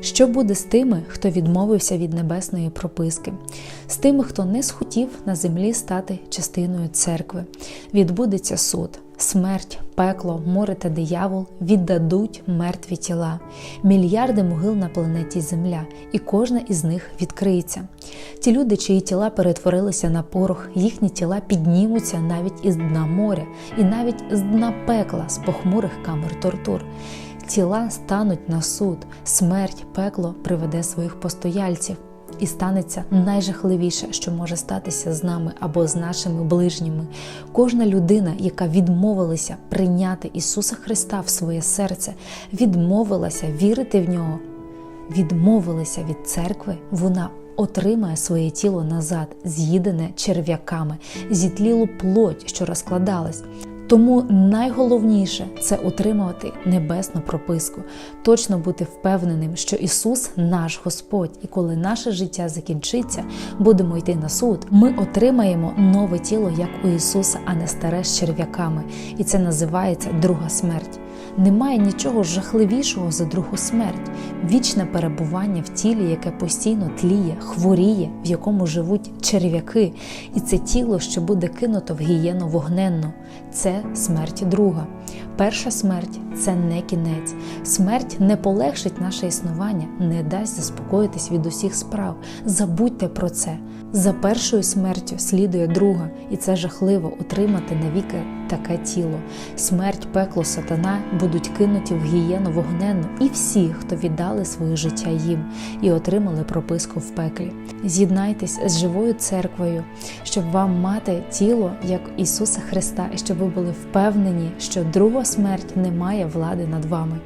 Що буде з тими, хто відмовився від небесної прописки, з тими, хто не схотів на землі стати частиною церкви? Відбудеться суд, смерть, пекло, море та диявол віддадуть мертві тіла, мільярди могил на планеті Земля, і кожна із них відкриється. Ті люди, чиї тіла перетворилися на порох, їхні тіла піднімуться навіть із дна моря, і навіть з дна пекла, з похмурих камер тортур. Тіла стануть на суд, смерть, пекло приведе своїх постояльців. І станеться найжахливіше, що може статися з нами або з нашими ближніми. Кожна людина, яка відмовилася прийняти Ісуса Христа в своє серце, відмовилася вірити в нього, відмовилася від церкви, вона отримає своє тіло назад, з'їдене черв'яками, зітлілу плоть, що розкладалась. Тому найголовніше це утримувати небесну прописку, точно бути впевненим, що Ісус наш Господь, і коли наше життя закінчиться, будемо йти на суд. Ми отримаємо нове тіло, як у Ісуса, а не старе з черв'яками. І це називається друга смерть. Немає нічого жахливішого за другу смерть, вічне перебування в тілі, яке постійно тліє, хворіє, в якому живуть черв'яки, і це тіло, що буде кинуто в гієну вогненну. Це смерть друга. Перша смерть це не кінець. Смерть не полегшить наше існування, не дасть заспокоїтись від усіх справ. Забудьте про це. За першою смертю слідує друга, і це жахливо утримати навіки таке тіло. Смерть, пекло, сатана будуть кинуті в гієну вогненну, і всі, хто віддали своє життя їм і отримали прописку в пеклі. З'єднайтесь з живою церквою, щоб вам мати тіло як Ісуса Христа, і щоб ви були впевнені, що друга смерть не має влади над вами.